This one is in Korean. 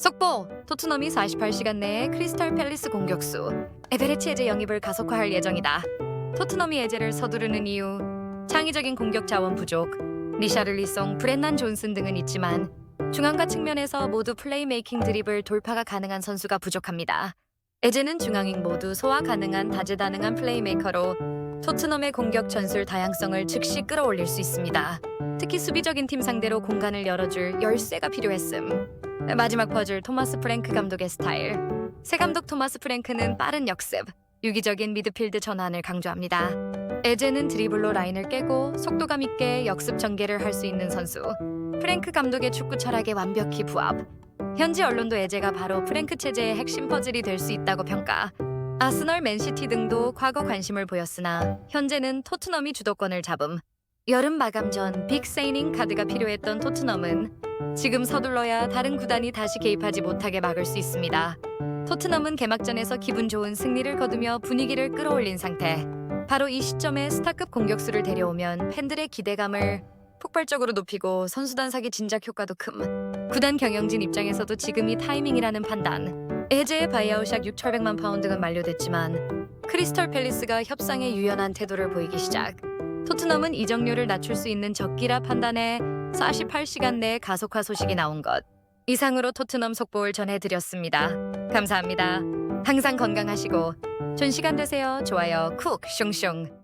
속보! 토트넘이 48시간 내에 크리스탈 팰리스 공격수 에베레치 에제 영입을 가속화할 예정이다. 토트넘이 에제를 서두르는 이유 창의적인 공격 자원 부족, 리샤를리송, 브렌난 존슨 등은 있지만 중앙과 측면에서 모두 플레이메이킹 드리블 돌파가 가능한 선수가 부족합니다. 에제는 중앙인 모두 소화 가능한 다재다능한 플레이메이커로 토트넘의 공격 전술 다양성을 즉시 끌어올릴 수 있습니다. 특히 수비적인 팀 상대로 공간을 열어줄 열쇠가 필요했음. 마지막 퍼즐 토마스 프랭크 감독의 스타일. 새 감독 토마스 프랭크는 빠른 역습, 유기적인 미드필드 전환을 강조합니다. 에제는 드리블로 라인을 깨고 속도감 있게 역습 전개를 할 수 있는 선수. 프랭크 감독의 축구 철학에 완벽히 부합. 현지 언론도 에제가 바로 프랭크 체제의 핵심 퍼즐이 될 수 있다고 평가. 아스널, 맨시티 등도 과거 관심을 보였으나 현재는 토트넘이 주도권을 잡음. 여름 마감 전 빅 세이닝 카드가 필요했던 토트넘은 지금 서둘러야 다른 구단이 다시 개입하지 못하게 막을 수 있습니다. 토트넘은 개막전에서 기분 좋은 승리를 거두며 분위기를 끌어올린 상태. 바로 이 시점에 스타급 공격수를 데려오면 팬들의 기대감을 폭발적으로 높이고 선수단 사기 진작 효과도 큼. 구단 경영진 입장에서도 지금이 타이밍이라는 판단. 에제의 바이아웃 약 6,800만 파운드가 만료됐지만 크리스털 팰리스가 협상에 유연한 태도를 보이기 시작. 토트넘은 이적료를 낮출 수 있는 적기라 판단해 48시간 내에 가속화 소식이 나온 것. 이상으로 토트넘 속보를 전해드렸습니다. 감사합니다. 항상 건강하시고 좋은 시간 되세요. 좋아요 쿡 슝슝.